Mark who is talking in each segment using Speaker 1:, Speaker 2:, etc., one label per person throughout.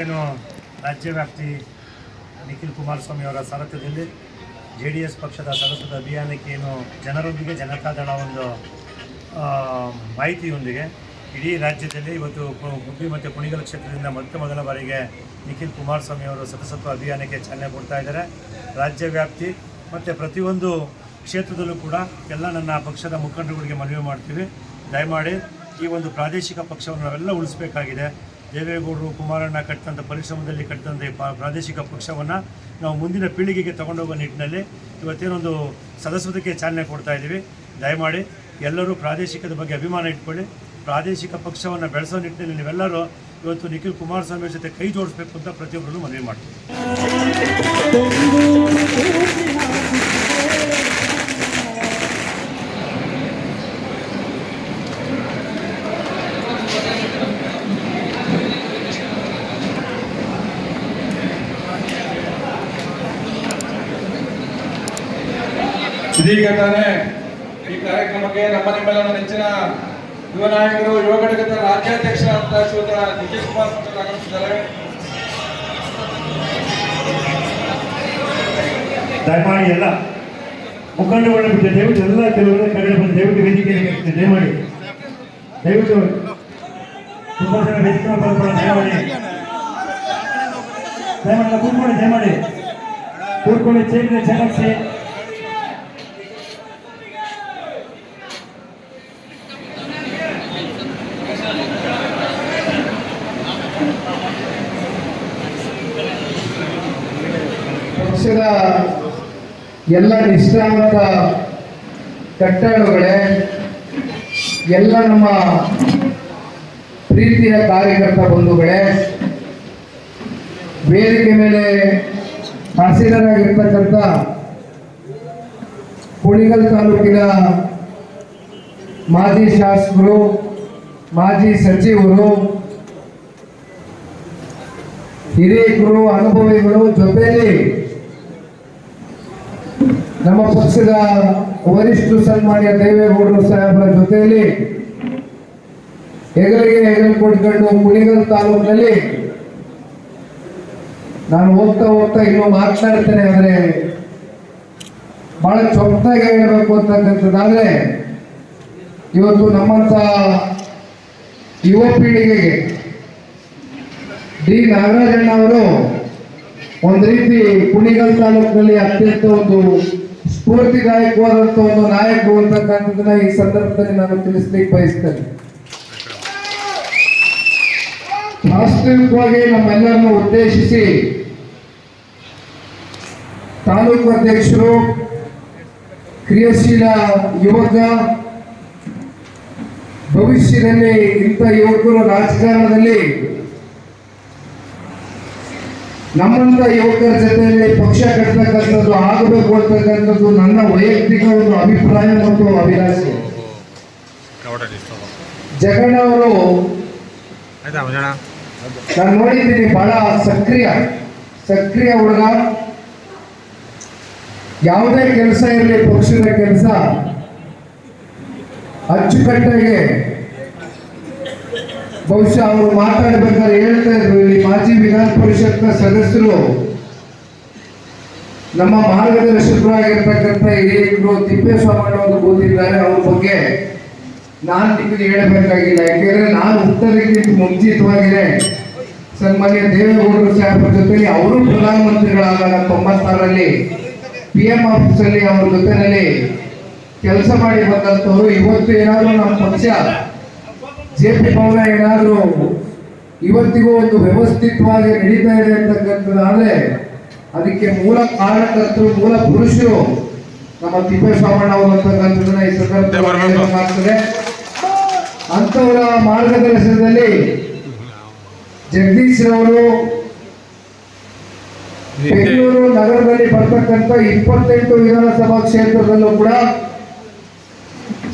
Speaker 1: ಇವತ್ತೇನು ರಾಜ್ಯವ್ಯಾಪ್ತಿ ನಿಖಿಲ್ ಕುಮಾರಸ್ವಾಮಿ ಅವರ ಸಾರಥ್ಯದಲ್ಲಿ J D S ಪಕ್ಷದ ಸದಸ್ಯದ ಅಭಿಯಾನಕ್ಕೆ ಏನು ಜನರೊಂದಿಗೆ ಜನತಾದಳ ಒಂದು ಮಾಹಿತಿಯೊಂದಿಗೆ ಇಡೀ ರಾಜ್ಯದಲ್ಲಿ ಇವತ್ತು ಗುಬ್ಬಿ ಮತ್ತು ಕುಣಿಗಲ್ ಕ್ಷೇತ್ರದಿಂದ ಮೊತ್ತ ಮೊದಲ ಬಾರಿಗೆ ನಿಖಿಲ್ ಕುಮಾರಸ್ವಾಮಿ ಅವರು ಸದಸ್ಯತ್ವ ಅಭಿಯಾನಕ್ಕೆ ಚಾಲನೆ ಕೊಡ್ತಾ ಇದ್ದಾರೆ. ರಾಜ್ಯವ್ಯಾಪ್ತಿ ಮತ್ತು ಪ್ರತಿಯೊಂದು ಕ್ಷೇತ್ರದಲ್ಲೂ ಕೂಡ ಎಲ್ಲ ನನ್ನ ಪಕ್ಷದ ಮುಖಂಡರುಗಳಿಗೆ ಮನವಿ ಮಾಡ್ತೀವಿ. ದಯಮಾಡಿ ಈ ಒಂದು ಪ್ರಾದೇಶಿಕ ಪಕ್ಷವನ್ನು ನಾವೆಲ್ಲ ಉಳಿಸಬೇಕಾಗಿದೆ. ದೇವೇಗೌಡರು ಕುಮಾರಣ್ಣ ಕಟ್ಟಿದಂಥ ಪರಿಶ್ರಮದಲ್ಲಿ ಕಟ್ಟಿದಂಥ ಪ್ರಾದೇಶಿಕ ಪಕ್ಷವನ್ನು ನಾವು ಮುಂದಿನ ಪೀಳಿಗೆಗೆ ತಗೊಂಡೋಗೋ ನಿಟ್ಟಿನಲ್ಲಿ ಇವತ್ತೇನೊಂದು ಸದಸ್ಯತ್ವಕ್ಕೆ ಚಾಲನೆ ಕೊಡ್ತಾ ಇದ್ದೀವಿ. ದಯಮಾಡಿ ಎಲ್ಲರೂ ಪ್ರಾದೇಶಿಕದ ಬಗ್ಗೆ ಅಭಿಮಾನ ಇಟ್ಕೊಳ್ಳಿ. ಪ್ರಾದೇಶಿಕ ಪಕ್ಷವನ್ನು ಬೆಳೆಸೋ ನಿಟ್ಟಿನಲ್ಲಿ ನೀವೆಲ್ಲರೂ ಇವತ್ತು ನಿಖಿಲ್ ಕುಮಾರಸ್ವಾಮಿ ಜೊತೆ ಕೈ ಜೋಡಿಸ್ಬೇಕು ಅಂತ ಪ್ರತಿಯೊಬ್ಬರನ್ನು ಮನವಿ ಮಾಡ್ತೀವಿ.
Speaker 2: ಇದೀಗ ತಾನೇ ಈ ಕಾರ್ಯಕ್ರಮಕ್ಕೆ ನಮ್ಮ ನಿಮ್ಮೆಲ್ಲ ನೆಚ್ಚಿನ ಯುವ ನಾಯಕರು, ಯುವ ಘಟಕದ ರಾಜ್ಯಾಧ್ಯಕ್ಷರಾದ ಶ್ರೀಯುತ ನಿಖಿಲ್ ಕುಮಾರ್ ಆಗಮಿಸಿದ್ದಾರೆ.
Speaker 1: ದಯಮಾಡಿ ಎಲ್ಲ ಮುಖಂಡರುಗಳ ಬಿಟ್ಟು ದಯವಿಟ್ಟು ಎಲ್ಲ ಕೆಲವರು ಕಡೆ ಬಂದು ದಯವಿಟ್ಟು ವೇದಿಕೆಯಲ್ಲಿ ದಯಮಾಡಿ. ದಯವಿಟ್ಟು ತುಂಬ ಜನ ವೇದಿಕೆ ದಯಮಾಡಿ. ದಯಮಾಡಿ ಕೂತ್ಕೊಳ್ಳಿ ದಯಮಾಡಿ. ಕೂತ್ಕೊಳ್ಳಿ, ಚೇರಿನ ಚೆನ್ನಾಗಿಸಿ
Speaker 3: ಪಕ್ಷದ ಎಲ್ಲ ನಿಷ್ಠಾವಂತ ಕಟ್ಟಡಗಳೇ ಎಲ್ಲ ನಮ್ಮ ಪ್ರೀತಿಯ ಕಾರ್ಯಕರ್ತ ಬಂಧುಗಳೇ, ವೇದಿಕೆ ಮೇಲೆ ಹಸಿರರಾಗಿರ್ತಕ್ಕಂಥ ಕುಣಿಗಲ್ ತಾಲೂಕಿನ ಮಾಜಿ ಶಾಸಕರು, ಮಾಜಿ ಸಚಿವರು ಹಿರಿಯರು ಅನುಭವಿಗಳು ಜೊತೆಯಲ್ಲಿ ನಮ್ಮ ಪಕ್ಷದ ವರಿಷ್ಠ ಸನ್ಮಾನ್ಯ ದೇವೇಗೌಡರು ಸಾಹೇಬರ ಜೊತೆಯಲ್ಲಿ ಹೆಗಲಿಗೆ ಹೆಗಲು ಕೊಟ್ಕೊಂಡು ಮುಳಿಗಲ್ ತಾಲೂಕಿನಲ್ಲಿ ನಾನು ಹೋಗ್ತಾ ಹೋಗ್ತಾ ಇನ್ನೂ ಮಾತನಾಡ್ತೇನೆ, ಆದರೆ ಬಹಳ ಚೊಕ್ತಾಗಿ ಹೇಳಬೇಕು ಅಂತಕ್ಕಂಥದ್ದಾದ್ರೆ ಇವತ್ತು ನಮ್ಮಂತ ಯುವ ಪೀಳಿಗೆಗೆ ಡಿ. ನಾಗರಾಜಣ್ಣ ಅವರು ಒಂದು ರೀತಿ ಕುಣಿಗಲ್ ತಾಲೂಕಿನಲ್ಲಿ ಅತ್ಯಂತ ಒಂದು ಸ್ಫೂರ್ತಿದಾಯಕವಾದಂತ ಒಂದು ನಾಯಕರು ಅಂತಕ್ಕಂಥದ್ದನ್ನ ಈ ಸಂದರ್ಭದಲ್ಲಿ ನಾನು ತಿಳಿಸ್ಲಿಕ್ಕೆ ಬಯಸ್ತೇನೆ. ವಾಸ್ತವಿಕವಾಗಿ ನಮ್ಮೆಲ್ಲರನ್ನು ಉದ್ದೇಶಿಸಿ ತಾಲೂಕು ಅಧ್ಯಕ್ಷರು, ಕ್ರಿಯಾಶೀಲ ಯುವಕ, ಭವಿಷ್ಯದಲ್ಲಿ ಇಂಥ ಯುವಕರು ರಾಜಕಾರಣದಲ್ಲಿ ನಮ್ಮಂತ ಯುವಕರ ಜೊತೆಯಲ್ಲಿ ಪಕ್ಷ ಕಟ್ಟತಕ್ಕಂಥದ್ದು ಆಗಬೇಕು ಅಂತಕ್ಕಂಥದ್ದು ನನ್ನ ವೈಯಕ್ತಿಕ ಒಂದು ಅಭಿಪ್ರಾಯ ಮತ್ತು ಅಭಿಲಾಷೆ. ಜಗಣ್ಣ ಅವರು ನಾನು ನೋಡಿದ್ದೀನಿ ಬಹಳ ಸಕ್ರಿಯ ಸಕ್ರಿಯ ಹುಡುಗ. ಯಾವುದೇ ಕೆಲಸ ಇರಲಿ ಪಕ್ಷದ ಕೆಲಸ ಅಚ್ಚುಕಟ್ಟಾಗಿ ಬಹುಶಃ ಅವರು ಮಾತಾಡಬೇಕಾದ್ರೆ ಹೇಳ್ತಾ ಇದ್ರು, ಇಲ್ಲಿ ಮಾಜಿ ವಿಧಾನ ಪರಿಷತ್ನ ಸದಸ್ಯರು. ನಮ್ಮ ಮಾರ್ಗದರ್ಶಕರಾಗಿರ್ತಕ್ಕಂಥ ಹಿರಿಯರು ತಿಪ್ಪೇಸ್ವಾಮಿ ಅವರು ಕೂತಿದ್ದಾರೆ, ಅವ್ರ ಬಗ್ಗೆ ನಾನು ನಿಮಗೆ ಹೇಳಬೇಕಾಗಿಲ್ಲ. ಯಾಕೆಂದ್ರೆ ನಾನು ಉತ್ತರಕ್ಕೆ ಮುಂಚಿತವಾಗಿದೆ. ಸನ್ಮಾನ್ಯ ದೇವೇಗೌಡರು ಸಾಹೇಬರ ಜೊತೆಲಿ ಅವರು ಪ್ರಧಾನಮಂತ್ರಿಗಳಾದಾಗ ತೊಂಬತ್ತಾರರಲ್ಲಿ ಪಿ ಎಂ ಆಫೀಸಲ್ಲಿ ಅವ್ರ ಜೊತೆಯಲ್ಲಿ ಕೆಲಸ ಮಾಡಿ ಬಂದಂಥವ್ರು. ಇವತ್ತು ಏನಾದರೂ ನಮ್ಮ ಪಕ್ಷ ಜೆ ಪಿ ಭವನ ಏನಾದರೂ ಇವತ್ತಿಗೂ ಒಂದು ವ್ಯವಸ್ಥಿತವಾಗಿ ನಡೀತಾ ಇದೆ ಅಂತಕ್ಕಂಥದ್ದಾದ್ರೆ ಅದಕ್ಕೆ ಮೂಲ ಕಾರಣಕರ್ತರು ಮೂಲ ಪುರುಷರು ನಮ್ಮ ತಿಪ್ಪೇಸ್ವಾಮಣ್ಣ ಅವರು ಅಂತಕ್ಕಂಥದ್ದನ್ನ ಈ ಸಂದರ್ಭದಲ್ಲಿ ಅಂಥವರ ಮಾರ್ಗದರ್ಶನದಲ್ಲಿ ಜಗದೀಶ್ ರವರು ಬೆಂಗಳೂರು ನಗರದಲ್ಲಿ ಬರ್ತಕ್ಕಂಥ ಇಪ್ಪತ್ತೆಂಟು ವಿಧಾನಸಭಾ ಕ್ಷೇತ್ರದಲ್ಲೂ ಕೂಡ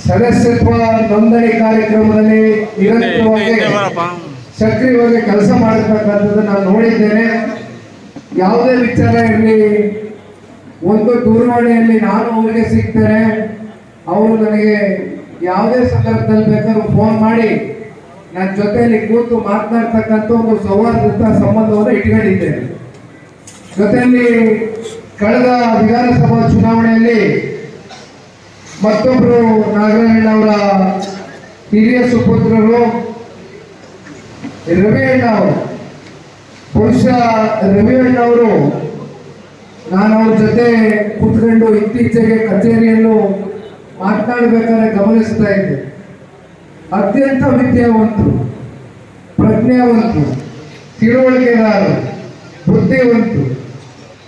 Speaker 3: ಸದಸ್ಯತ್ವ ನೋಂದಣಿ ಕಾರ್ಯಕ್ರಮದಲ್ಲಿ ನಿರಂತರವಾಗಿ ಸಕ್ರಿಯವಾಗಿ ಕೆಲಸ ಮಾಡತಕ್ಕಂಥದ್ದು ನಾನು ನೋಡಿದ್ದೇನೆ. ಯಾವುದೇ ವಿಚಾರ ಇರಲಿ ಒಂದು ದೂರವಾಣಿಯಲ್ಲಿ ನಾನು ಅವರಿಗೆ ಸಿಗ್ತೇನೆ. ಅವರು ನನಗೆ ಯಾವುದೇ ಸಂದರ್ಭದಲ್ಲಿ ಬೇಕಾದ್ರೂ ಫೋನ್ ಮಾಡಿ ನನ್ನ ಜೊತೆಯಲ್ಲಿ ಕೂತು ಮಾತನಾಡ್ತಕ್ಕಂಥ ಒಂದು ಸೌಹಾರ್ದ ಸಂಬಂಧವನ್ನು ಇಟ್ಕೊಂಡಿದ್ದೇನೆ. ಜೊತೆಯಲ್ಲಿ ಕಳೆದ ವಿಧಾನಸಭಾ ಚುನಾವಣೆಯಲ್ಲಿ ಮತ್ತೊಬ್ಬರು ನಾಗರಾಯಣ ಅವರ ಹಿರಿಯ ಸುಪುತ್ರರು, ರವಿಯಣ್ಣ ಅವರು. ಪುರುಷ ರವಿಯಣ್ಣ ಅವರು ನಾನು ಅವ್ರ ಜೊತೆ ಕೂತ್ಕೊಂಡು ಇತ್ತೀಚೆಗೆ ಕಚೇರಿಯನ್ನು ಮಾತನಾಡಬೇಕಾದ್ರೆ ಗಮನಿಸ್ತಾ ಇದ್ದೆ. ಅತ್ಯಂತ ವಿದ್ಯಾವಂತರು, ಪ್ರಜ್ಞಾವಂತರು ತಿಳುವಳಿಕೆದಾರರು ಬುದ್ಧಿವಂತರು.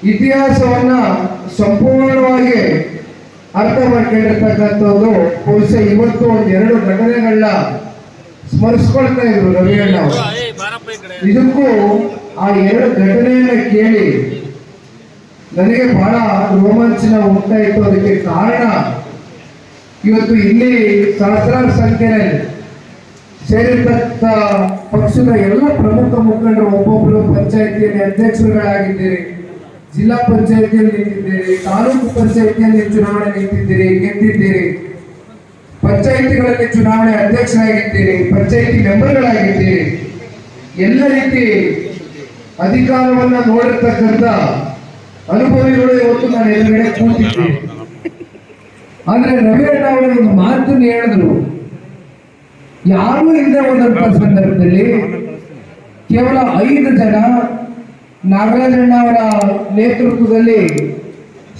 Speaker 3: ಇತಿಹಾಸವನ್ನ ಸಂಪೂರ್ಣವಾಗಿ ಅರ್ಥ ಮಾಡ್ಕೊಂಡಿರ್ತಕ್ಕಂಥದ್ದು ಬಹುಶಃ ಇವತ್ತು ಒಂದು ಎರಡು ಘಟನೆಗಳನ್ನ ಸ್ಮರಿಸ್ಕೊಳ್ತಾ ಇದ್ರು ರವಿಯಣ್ಣ ಅವರು. ಇದಕ್ಕೂ ಆ ಎರಡು ಘಟನೆಯನ್ನ ಕೇಳಿ ನನಗೆ ಬಹಳ ರೋಮಾಂಚನ ಉಂಟಾಯಿತು ಅದಕ್ಕೆ ಕಾರಣ ಇವತ್ತು ಇಲ್ಲಿ ಸಹಸ್ರಾರು ಸಂಖ್ಯೆಯಲ್ಲಿ ಸೇರಿರ್ತಕ್ಕ ಪಕ್ಷದ ಎಲ್ಲ ಪ್ರಮುಖ ಮುಖಂಡರು ಒಬ್ಬೊಬ್ಬರು ಪಂಚಾಯಿತಿಯಲ್ಲಿ ಅಧ್ಯಕ್ಷರುಗಳಾಗಿದ್ದೀರಿ. ಜಿಲ್ಲಾ ಪಂಚಾಯತಿಯಲ್ಲಿ ನಿಂತಿದ್ದೀರಿ, ತಾಲೂಕು ಪಂಚಾಯತಿಯಲ್ಲಿ ಚುನಾವಣೆ ನಿಂತಿದ್ದೀರಿ, ಗೆದ್ದಿದ್ದೀರಿ. ಪಂಚಾಯಿತಿಗಳಲ್ಲಿ ಚುನಾವಣೆ ಅಧ್ಯಕ್ಷರಾಗಿದ್ದೀರಿ, ಪಂಚಾಯಿತಿ ಮೆಂಬರ್ಗಳಾಗಿದ್ದೀರಿ. ಎಲ್ಲ ರೀತಿ ಅಧಿಕಾರವನ್ನ ನೋಡಿರ್ತಕ್ಕಂಥ ಅನುಭವಿಗಳು ಇವತ್ತು ನಾನು ಎದುರುಗಡೆ ಕೂತಿದ್ದೀನಿ ಆದ್ರೆ ರವಿಯಣ್ಣ ಅವರು ಒಂದು ಮಾತನ್ನು ಹೇಳಿದ್ರು. ಯಾರು ಇಲ್ಲದೆ ಹೋದಂತ ಸಂದರ್ಭದಲ್ಲಿ ಕೇವಲ ಐದು ಜನ ನಾಗರಾಜಣ್ಣ ಅವರ ನೇತೃತ್ವದಲ್ಲಿ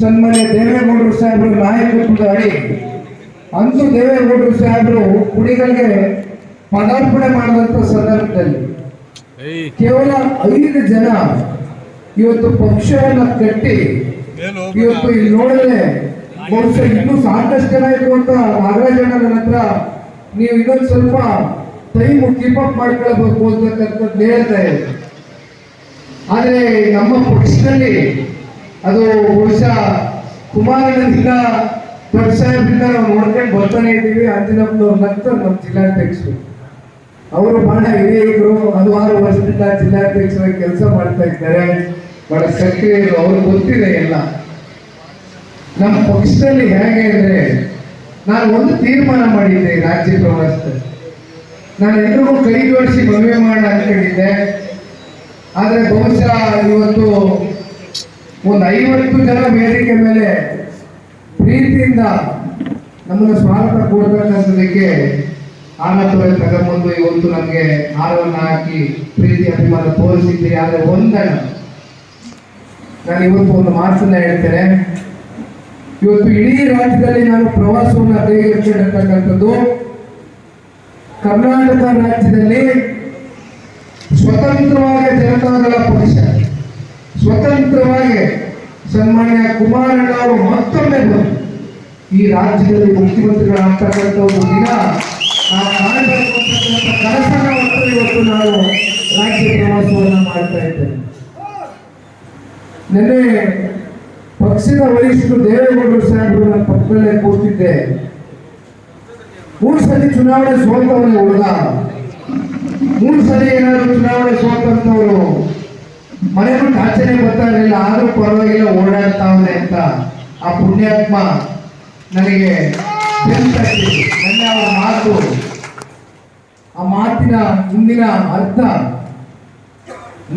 Speaker 3: ಸನ್ಮಾನ್ಯ ದೇವೇಗೌಡರು ಸಾಹೇಬರು ನಾಯಕತ್ವದ ಅಡಿ ಅಂತೂ ದೇವೇಗೌಡರು ಸಾಹೇಬರು ಕುಡಿಗಳಿಗೆ ಪದಾರ್ಪಣೆ ಮಾಡಿದಂತ ಸಂದರ್ಭದಲ್ಲಿ ಕೇವಲ ಐದು ಜನ ಇವತ್ತು ಪಕ್ಷವನ್ನು ಕಟ್ಟಿ ಇವತ್ತು ಇಲ್ಲಿ ನೋಡಿದ್ರೆ ಬಹುಶಃ ಇನ್ನೂ ಸಾಕಷ್ಟು ಜನ ಇತ್ತು ಅಂತ ನಾಗರಾಜಣ್ಣ ನನ್ನ ಹತ್ರ ನೀವು ಇನ್ನೊಂದು ಸ್ವಲ್ಪ ಟೈಮ್ ಕೀಪ್ ಅಪ್ ಮಾಡ್ಕೊಳ್ಬೇಕು ಅಂತಕ್ಕಂಥದ್ದು ಹೇಳ್ತಾ ಆದ್ರೆ ನಮ್ಮ ಪಕ್ಷದಲ್ಲಿ ಅದು ಬಹುಶಃ ಕುಮಾರನದಿಂದ ಸಾಹೇಬ್ರಿಂದ ನಾವು ನೋಡ್ಕೊಂಡು ಬರ್ತಾನೆ ಇದ್ದೀವಿ. ಅಂಜನಪ್ಪನವ್ರ ನಂತರ ನಮ್ಮ ಜಿಲ್ಲಾಧ್ಯಕ್ಷರು. ಅವರು ಬಹಳ ಹಿರಿಯರು ಹಲವಾರು ವರ್ಷದಿಂದ ಜಿಲ್ಲಾಧ್ಯಕ್ಷರ ಕೆಲಸ ಮಾಡ್ತಾ ಇದ್ದಾರೆ. ಬಹಳ ಸಕ್ರಿಯರು ಅವ್ರಿಗೆ ಗೊತ್ತಿದೆ ಎಲ್ಲ. ನಮ್ಮ ಪಕ್ಷದಲ್ಲಿ ಹೇಗೆ ಅಂದ್ರೆ, ನಾನು ಒಂದು ತೀರ್ಮಾನ ಮಾಡಿದ್ದೆ ರಾಜ್ಯ ಪ್ರವಾಸದಲ್ಲಿ. ನಾನು ಎಲ್ಲರಿಗೂ ಕೈ ಜೋಡಿಸಿ ಮದುವೆ ಅಂತ ಅನ್ಕೊಂಡಿದ್ದೆ ಆದ್ರೆ ಬಹುಶಃ ಇವತ್ತು ಒಂದು ಐವತ್ತು ಜನ ವೇದಿಕೆ ಮೇಲೆ ಪ್ರೀತಿಯಿಂದ ನಮ್ಮನ್ನು ಸ್ವಾಗತ ಕೊಡ್ಬೇಕಂತದಕ್ಕೆ ಆನಂದವಾಗಿ ತಗೊಂಡ್ಬಂದು ಇವತ್ತು ನಮಗೆ ಹಾರವನ್ನು ಹಾಕಿ ಪ್ರೀತಿ, ಅಭಿಮಾನ ತೋರಿಸಿದ್ದೀರಿ. ಆದರೆ ಒಂದಣ್ಣ ನಾನು ಇವತ್ತು ಒಂದು ಮಾತನ್ನ ಹೇಳ್ತೇನೆ. ಇವತ್ತು ಇಡೀ ರಾಜ್ಯದಲ್ಲಿ ನಾನು ಪ್ರವಾಸವನ್ನು ಕೈಗೆತ್ತಿರ್ತಕ್ಕಂಥದ್ದು ಕರ್ನಾಟಕ ರಾಜ್ಯದಲ್ಲಿ ಸ್ವತಂತ್ರವಾಗಿ ಜನತಾದಳ ಪಕ್ಷ ಸ್ವತಂತ್ರವಾಗಿ ಸನ್ಮಾನ್ಯ ಕುಮಾರಣ್ಣ ಅವರು ಮತ್ತೊಮ್ಮೆ ಬಂದು ಈ ರಾಜ್ಯದಲ್ಲಿ ಮುಖ್ಯಮಂತ್ರಿಗಳಾಗ್ತಕ್ಕಂಥ ಒಂದು ದಿನ ಆ ಕಾಣಬೇಕು ಇವತ್ತು ನಾವು ರಾಜ್ಯ ಪ್ರವಾಸವನ್ನು ಮಾಡ್ತಾ ಇದ್ದೇವೆ. ನಿನ್ನೆ ಪಕ್ಷದ ವರಿಷ್ಠರು ದೇವೇಗೌಡರು ಸಾಹೇಬರು ನನ್ನ ಪಕ್ಕದಲ್ಲೇ ಕೂತಿದ್ದೆ. ಮೂರು ಸಲ ಚುನಾವಣೆ ಸೋತವನೇ ಹುಡುಗ ಮೂರು ಸಲ ಏನಾದರೂ ಚುನಾವಣೆ ಸೋತಂತವರು. ಮನೆ ಬಿಟ್ಟು ಆಚೆನೆ ಬರ್ತಾ ಇರಲಿಲ್ಲ, ಆದ್ರೂ ಪರವಾಗಿಲ್ಲ ಓಡಾಡ್ತಾವನೆ ಅಂತ ಆ ಪುಣ್ಯಾತ್ಮ ನನಗೆ. ನನ್ನ ಅವರ ಮಾತು, ಆ ಮಾತಿನ ಮುಂದಿನ ಅರ್ಥ,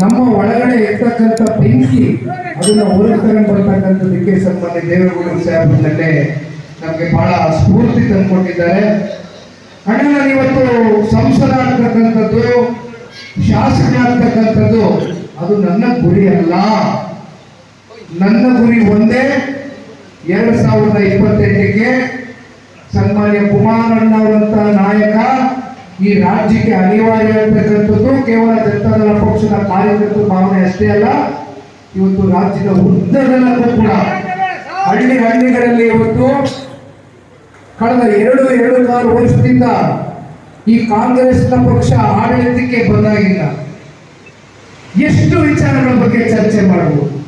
Speaker 3: ನಮ್ಮ ಒಳಗಡೆ ಇರ್ತಕ್ಕಂಥ ಬೆಂಕಿ, ಅದನ್ನ ಹೊರಗೆ ತಗೊಂಡು ಬರ್ತಕ್ಕಂಥದ್ದಕ್ಕೆ ಸನ್ಮಾನ್ಯ ದೇವೇಗೌಡರು ಸಾಹೇಬರು ನನ್ನೆ ನಮಗೆ ಬಹಳ ಸ್ಫೂರ್ತಿ ತಂದುಕೊಟ್ಟಿದ್ದಾರೆ ಅಣ್ಣ ನಾನು ಇವತ್ತು ಸಂಸದ ಆಗ್ತಕ್ಕಂಥದ್ದು ಶಾಸಕ ಆಗ್ತಕ್ಕಂಥದ್ದು ಅದು ನನ್ನ ಗುರಿ ಅಲ್ಲ. ನನ್ನ ಗುರಿ ಒಂದೇ ಎರಡ್ ಸಾವಿರದ ಇಪ್ಪತ್ತೆಂಟಕ್ಕೆ ಸನ್ಮಾನ್ಯ ಕುಮಾರಣ್ಣ ಅವರಂತ ನಾಯಕ ಈ ರಾಜ್ಯಕ್ಕೆ ಅನಿವಾರ್ಯ ಅಂತಕ್ಕಂಥದ್ದು ಕೇವಲ ಜನತಾದಳ ಪಕ್ಷದ ಕಾರ್ಯಕರ್ತರ ಭಾವನೆ ಅಷ್ಟೇ ಅಲ್ಲ, ಇವತ್ತು ರಾಜ್ಯದ ಉದ್ದದಲ್ಲೂ ಕೂಡ ಹಳ್ಳಿ ಹಳ್ಳಿಗಳಲ್ಲಿ ಇವತ್ತು ಕಳೆದ ಎರಡು ಎರಡು ಕಾಲು ವರ್ಷದಿಂದ ಈ ಕಾಂಗ್ರೆಸ್ನ ಪಕ್ಷ ಆಡಳಿತಕ್ಕೆ ಬಂದಾಗಿಲ್ಲ. ಎಷ್ಟು ವಿಚಾರಗಳ ಬಗ್ಗೆ ಚರ್ಚೆ ಮಾಡಬಹುದು?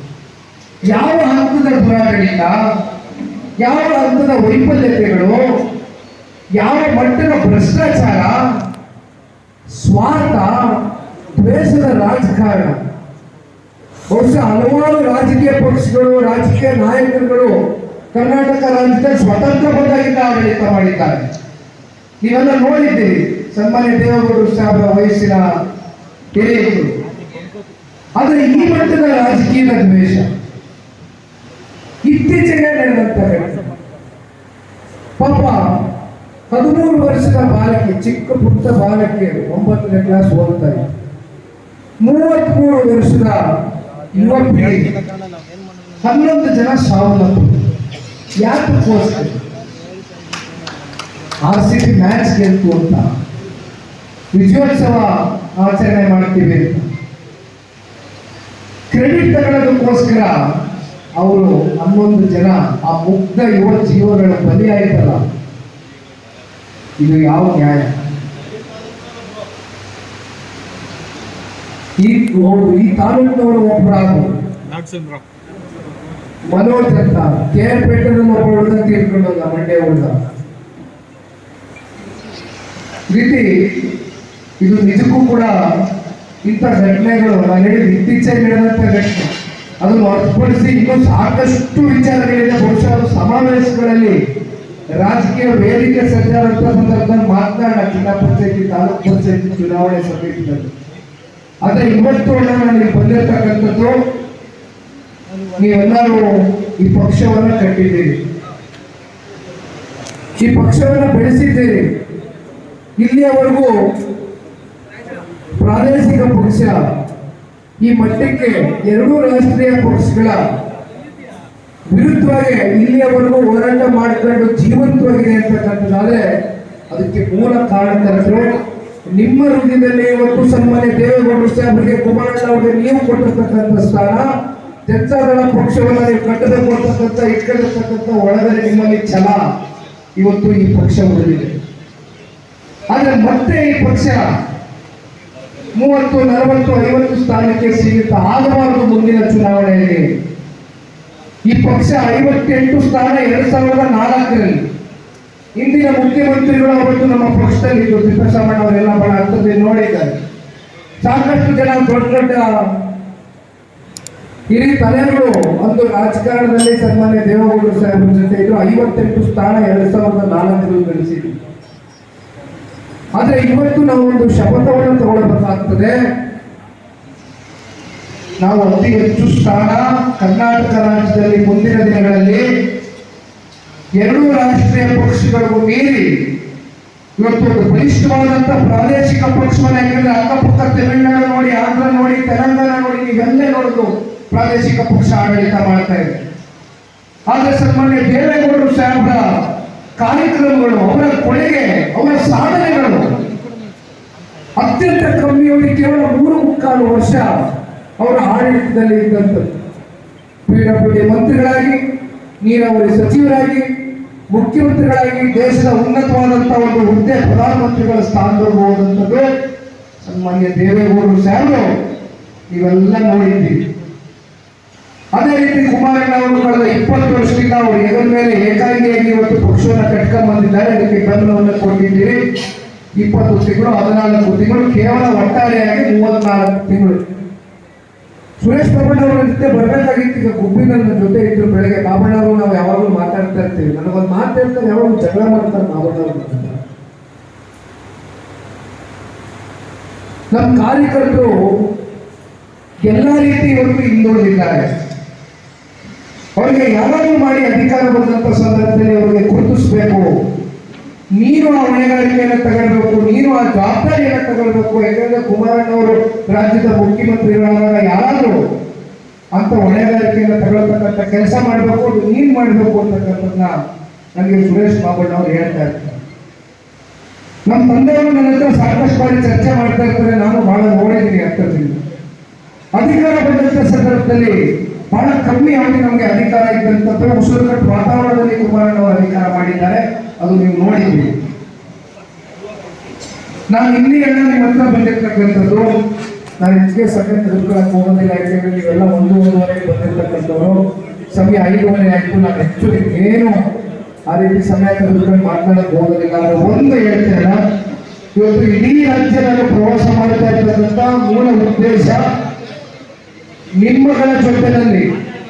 Speaker 3: ಯಾವ ಹಂತದ ದುರಾಡಳಿತ ಯಾವ ಹಂತದ ವೈಫಲ್ಯತೆಗಳು, ಯಾವ ಮಟ್ಟದ ಭ್ರಷ್ಟಾಚಾರ, ಸ್ವಾರ್ಥ, ದ್ವೇಷದ ರಾಜಕಾರಣ? ಬಹುಶಃ ಹಲವಾರು ರಾಜಕೀಯ ಪಕ್ಷಗಳು, ರಾಜಕೀಯ ನಾಯಕರುಗಳು ಕರ್ನಾಟಕ ರಾಜ್ಯದಲ್ಲಿ ಸ್ವತಂತ್ರ ಬಂದಾಗಿಂದ ಆಡಳಿತ ಮಾಡಿದ್ದಾರೆ. ನೀವೆಲ್ಲ ನೋಡಿದ್ದೀರಿ ಸನ್ಮಾನ್ಯ ದೇವೇಗೌಡರು ಸಾಹೇಬರ ವಯಸ್ಸಿನ ಹಿರಿಯರು. ಆದರೆ ಈ ಮಟ್ಟದ ರಾಜಕೀಯದ ದ್ವೇಷ ಇತ್ತೀಚೆಗೆ ನಡೆದಂತ. ಪಾಪ ಹದಿಮೂರು ವರ್ಷದ ಬಾಲಕಿ, ಚಿಕ್ಕ ಪುಟ್ಟ ಬಾಲಕಿ ಒಂಬತ್ತನೇ ಕ್ಲಾಸ್ ಓದ್ತಾ ಇತ್ತು ಮೂವತ್ಮೂರು ವರ್ಷದ ಯುವ ಪೀಳಿಗೆ ಹನ್ನೊಂದು ಜನ ಸಾವನ್ನಪ್ಪು ಯಾತಕ್ಕೋಸ್ಕರ ಆರ್ ಸಿ ಬಿ ಮ್ಯಾಚ್ ಗೆಲ್ತು ಅಂತ. ವಿಜಯೋತ್ಸವ ಆಚರಣೆ ಮಾಡ್ತೀವಿ ಅಂತ. ಕ್ರೆಡಿಟ್ ತಗೊಳ್ಳೋದಕ್ಕೋಸ್ಕರ ಅವರು ಹನ್ನೊಂದು ಜನ ಆ ಮುಗ್ಧ ಯುವ ಜೀವಗಳ ಬಲಿಯಾಯ್ತಲ್ಲ ಇದು ಯಾವ ನ್ಯಾಯ? ಈ ಈ ತಾಲೂಕಿನವರು ಒಬ್ಬರಾದ್ರು ಮನೋಜ್ ಅಂತ. ಕೆ ಆರ್ ಪೇಟೆನ ಒಬ್ಬ ತೀರ್ಕೊಂಡೋದ ಮಂಡ್ಯ ಹುಡುಗ. ರೀತಿ ಇದು ನಿಜಕ್ಕೂ ಕೂಡ ಇಂಥ ಘಟನೆಗಳು ನಾನು ಹೇಳಿದ ಇತ್ತೀಚೆಗೆ ನಡೆದಂಥ ಘಟನೆ. ಅದನ್ನು ಹೊರತುಪಡಿಸಿ ಇನ್ನೂ ಸಾಕಷ್ಟು ವಿಚಾರಗಳಿದೆ. ಬಹುಶಃ ಸಮಾವೇಶಗಳಲ್ಲಿ ರಾಜಕೀಯ ವೇದಿಕೆ ಸಜ್ಜಾದಂಥ ಸಂದರ್ಭದಲ್ಲಿ ಮಾತನಾಡ ಜಿಲ್ಲಾ ಪಂಚಾಯತಿ, ತಾಲೂಕ್ ಪಂಚಾಯತಿ ಚುನಾವಣೆ ಸಮಿತಿನಲ್ಲಿ ಆದ್ರೆ ಇವತ್ತು ನನಗೆ ಬಂದಿರತಕ್ಕಂಥದ್ದು, ನೀವೆಲ್ಲರೂ ಈ ಪಕ್ಷವನ್ನ ಕಟ್ಟಿದ್ದೀರಿ. ಈ ಪಕ್ಷವನ್ನ ಬೆಳೆಸಿದ್ದೀರಿ. ಇಲ್ಲಿಯವರೆಗೂ ಪ್ರಾದೇಶಿಕ ಪಕ್ಷ ಈ ಮಟ್ಟಕ್ಕೆ ಎರಡೂ ರಾಷ್ಟ್ರೀಯ ಪಕ್ಷಗಳ ವಿರುದ್ಧವಾಗಿ ಇಲ್ಲಿಯವರೆಗೂ ಹೋರಾಟ ಮಾಡಿಕೊಂಡು ಜೀವಂತವಾಗಿದೆ ಅಂತಕ್ಕಂಥದ್ದಾದ್ರೆ ಅದಕ್ಕೆ ಮೂಲ ಕಾರಣಕರ್ತರು ನಿಮ್ಮ ಹೃದಯದಲ್ಲಿ ಇವತ್ತು ಸನ್ಮಾನ್ಯ ದೇವೇಗೌಡರು ಸಾಹೇಬರಿಗೆ ಕುಮಾರಣ್ಣ ಅವರಿಗೆ ನೀವು ಕೊಟ್ಟಿರ್ತಕ್ಕಂಥ ಸ್ಥಾನ ಜನತಾದಳ ಪಕ್ಷವನ್ನು ನೀವು ಕಟ್ಟಬೇಕು ಅಂತಕ್ಕಂಥ ಇಟ್ಕೊಂಡಿರ್ತಕ್ಕಂಥ ಒಳಗಡೆ ನಿಮ್ಮಲ್ಲಿ ಛಲ ಇವತ್ತು ಈ ಪಕ್ಷ ಉಳಿದಿದೆ ಆದರೆ ಮತ್ತೆ ಈ ಪಕ್ಷ ಮೂವತ್ತು, ನಲವತ್ತು, ಐವತ್ತು ಸ್ಥಾನಕ್ಕೆ ಸೀಮಿತ ಆಗಬಾರದು ಮುಂದಿನ ಚುನಾವಣೆಯಲ್ಲಿ. ಈ ಪಕ್ಷ ಐವತ್ತೆಂಟು ಸ್ಥಾನ ಎರಡ್ ಸಾವಿರದ ನಾಲ್ಕರಲ್ಲಿ. ಇಂದಿನ ಮುಖ್ಯಮಂತ್ರಿಗಳು ಅವತ್ತು ನಮ್ಮ ಪಕ್ಷದಲ್ಲಿ ಇದ್ದು ಸಿದ್ದರಾಮಣ್ಣ ಅವರೆಲ್ಲ ಬಹಳ ಅರ್ಥದಲ್ಲಿ ನೋಡಿದ್ದಾರೆ. ಸಾಕಷ್ಟು ಜನ ದೊಡ್ಡ ದೊಡ್ಡ ಹಿರಿಯ ತಲೆಗಳು ಒಂದು ರಾಜಕಾರಣದಲ್ಲಿ ಸನ್ಮಾನ್ಯ ದೇವೇಗೌಡರು ಸಾಹೇಬರ ಜೊತೆ ಇದ್ರು ಐವತ್ತೆಂಟು ಸ್ಥಾನ ಎರಡ್ ಸಾವಿರದ ನಾಲ್ಕರಲ್ಲಿ ಗಳಿಸಿದ್ರು. ಆದ್ರೆ ಇವತ್ತು ನಾವು ಒಂದು ಶಪಥವನ್ನು ತಗೊಳ್ಬೇಕಾಗ್ತದೆ. ನಾವು ಅತಿ ಹೆಚ್ಚು ಸ್ಥಾನ ಕರ್ನಾಟಕ ರಾಜ್ಯದಲ್ಲಿ ಮುಂದಿನ ದಿನಗಳಲ್ಲಿ ಎರಡೂ ರಾಷ್ಟ್ರೀಯ ಪಕ್ಷಗಳಿಗೂ ಮೀರಿ ಇವತ್ತು ಒಂದು ಬಲಿಷ್ಠವಾದಂತಹ ಪ್ರಾದೇಶಿಕ ಪಕ್ಷವನ್ನು ಯಾಕಂದ್ರೆ ಅಕ್ಕಪಕ್ಕ ತಮಿಳುನಾಡು ನೋಡಿ, ಆಂಧ್ರ ನೋಡಿ, ತೆಲಂಗಾಣ ನೋಡಿ ನೀವೆಲ್ಲೇ ನೋಡಿದ್ರು ಪ್ರಾದೇಶಿಕ ಪಕ್ಷ ಆಡಳಿತ ಮಾಡ್ತಾ ಇದೆ. ಆದ್ರೆ ಸನ್ಮಾನ್ಯ ದೇವೇಗೌಡರು ಸಾಹೇಬರ ಕಾರ್ಯಕ್ರಮಗಳು, ಅವರ ಕೊಡುಗೆ ಅವರ ಸಾಧನೆಗಳು. ಅತ್ಯಂತ ಕಮ್ಮಿ ಅವರು ಕೇವಲ ಮೂರು ಮುಕ್ಕಾಲು ವರ್ಷ ಅವರ ಆಡಳಿತದಲ್ಲಿ ಇದ್ದಂಥದ್ದು. ಪಿ ಡಬ್ಲ್ಯೂ ಡಿ ಮಂತ್ರಿಗಳಾಗಿ, ನೀರಾವರಿ ಸಚಿವರಾಗಿ, ಮುಖ್ಯಮಂತ್ರಿಗಳಾಗಿ, ದೇಶದ ಉನ್ನತವಾದಂತಹ ಒಂದು ಹುದ್ದೆ ಪ್ರಧಾನಮಂತ್ರಿಗಳ ಸ್ಥಾನದಲ್ಲಿ ಹೋದಂಥದ್ದು ಸನ್ಮಾನ್ಯ ದೇವೇಗೌಡರು ಸಾಹೇಬರು ಇವೆಲ್ಲ ನೋಡಿದ್ದೀವಿ ಅದೇ ರೀತಿ ಕುಮಾರಣ್ಣ ಅವರು ಕಳೆದ ಇಪ್ಪತ್ತು ವರ್ಷದಿಂದ ಅವರು ಎದುರ ಮೇಲೆ ಏಕಾಂಗಿಯಾಗಿ ಇವತ್ತು ಪಕ್ಷವನ್ನು ಕಟ್ಕೊಂಡು ಬಂದಿದ್ದಾರೆ. ಅದಕ್ಕೆ ಬೆಂಬಲವನ್ನು ಕೊಟ್ಟಿದ್ದೀರಿ. ಇಪ್ಪತ್ತು ತಿಂಗಳು, ಹದಿನಾಲ್ಕು ತಿಂಗಳು, ಕೇವಲ ಒಟ್ಟಾರೆಯಾಗಿ ಮೂವತ್ನಾಲ್ಕು ತಿಂಗಳು. ಸುರೇಶ್ ಅವರ ಜೊತೆ ಬರಬೇಕಾಗಿತ್ತು. ಈಗ ಗುಬ್ಬಿ ನನ್ನ ಜೊತೆ ಇದ್ರು ಬೆಳಗ್ಗೆ. ಬಾಬಣ್ಣ ಅವರು ನಾವು ಯಾವಾಗಲೂ ಮಾತಾಡ್ತಾ ಇರ್ತೀವಿ. ನನಗೊಂದು ಮಾತು ಹೇಳ್ತಾರೆ, ಯಾವಾಗಲೂ ಜಗಳ ಮಾಡ್ತಾರೆ ಬಾಬಣ್ಣ ಅವರು ನಮ್ಮ ಕಾರ್ಯಕರ್ತರು ಎಲ್ಲ ರೀತಿ ಇವತ್ತು ಹಿಂದುಳಿದಿದ್ದಾರೆ. ಅವರಿಗೆ ಯಾವಾಗಲೂ ಮಾಡಿ ಅಧಿಕಾರ ಬಂದಂತ ಸಂದರ್ಭದಲ್ಲಿ ಅವರಿಗೆ ಗುರುತಿಸಬೇಕು. ನೀನು ಆ ಹೊಣೆಗಾರಿಕೆಯನ್ನು ತಗೊಳ್ಬೇಕು, ನೀನು ಆ ಜವಾಬ್ದಾರಿಯನ್ನು ತಗೊಳ್ಬೇಕು. ಯಾಕಂದ್ರೆ ಕುಮಾರಣ್ಣವರು ರಾಜ್ಯದ ಮುಖ್ಯಮಂತ್ರಿಗಳಾದಾಗ ಯಾರಾದರೂ ಅಂತ ಹೊಣೆಗಾರಿಕೆಯನ್ನು ತಗೊಳ್ತಕ್ಕಂಥ ಕೆಲಸ ಮಾಡಬೇಕು, ಅದು ನೀನು ಮಾಡಬೇಕು ಅಂತಕ್ಕಂಥದ್ದನ್ನ ನನಗೆ ಸುರೇಶ್ ಬಾಬಣ್ಣ ಅವರು ಹೇಳ್ತಾ ಇರ್ತಾರೆ. ನಮ್ಮ ತಂದೆಯವರು ನನ್ನ ಹತ್ರ ಸಾಕಷ್ಟು ಬಾರಿ ಚರ್ಚೆ ಮಾಡ್ತಾ ಇರ್ತಾರೆ, ನಾನು ಬಹಳ ನೋಡಿದ್ದೀನಿ ಅಂತ ಅಧಿಕಾರ ಬಂದಂತ ಸಂದರ್ಭದಲ್ಲಿ ಬಹಳ ಕಮ್ಮಿ ಆಗಿ ನಮಗೆ ಅಧಿಕಾರ ಇದ್ದಂಥದ್ದು ಉಸಿರುಕಟ್ಟು ವಾತಾವರಣದಲ್ಲಿ ಕುಮಾರಣ್ಣ ಅವರು ಅಧಿಕಾರ ಮಾಡಿದ್ದಾರೆ. ಅದು ನೀವು ನೋಡಿದ್ದೀರಿ. ನಾನು ಇಲ್ಲಿ ಎಲ್ಲ ನಿಮ್ಮ ಹತ್ರ ಬಂದಿರ್ತಕ್ಕಂಥದ್ದು, ನಾನು ಹೆಚ್ಚಿಗೆ ಸಮಯ ತೆಗೆದುಕೊಳ್ಳಕ್ಕೆ ಹೋಗೋದಿಲ್ಲ ಯಾಕೆಂದ್ರೆ ನೀವೆಲ್ಲ ಒಂದು ಒಂದೂವರೆಗೆ ಬಂದಿರ್ತಕ್ಕಂಥವ್ರು. ಸಮಯ ಐದೂವರೆ ಆಯ್ತು, ನಾನು ಹೆಚ್ಚು ಏನು ಆ ರೀತಿ ಸಮಯ ತೆಗೆದುಕೊಂಡು ಮಾತನಾಡಕ್ಕೆ ಹೋಗೋದಿಲ್ಲ. ಆದ್ರೆ ಒಂದು ಹೇಳ್ತೇನೆ, ಇವತ್ತು ಇಡೀ ರಾಜ್ಯದಲ್ಲಿ ಪ್ರವಾಸ ಮಾಡ್ತಾ ಇರ್ತಕ್ಕಂಥ ಮೂಲ ಉದ್ದೇಶ ನಿಮ್ಮಗಳ ಜೊತೆಯಲ್ಲಿ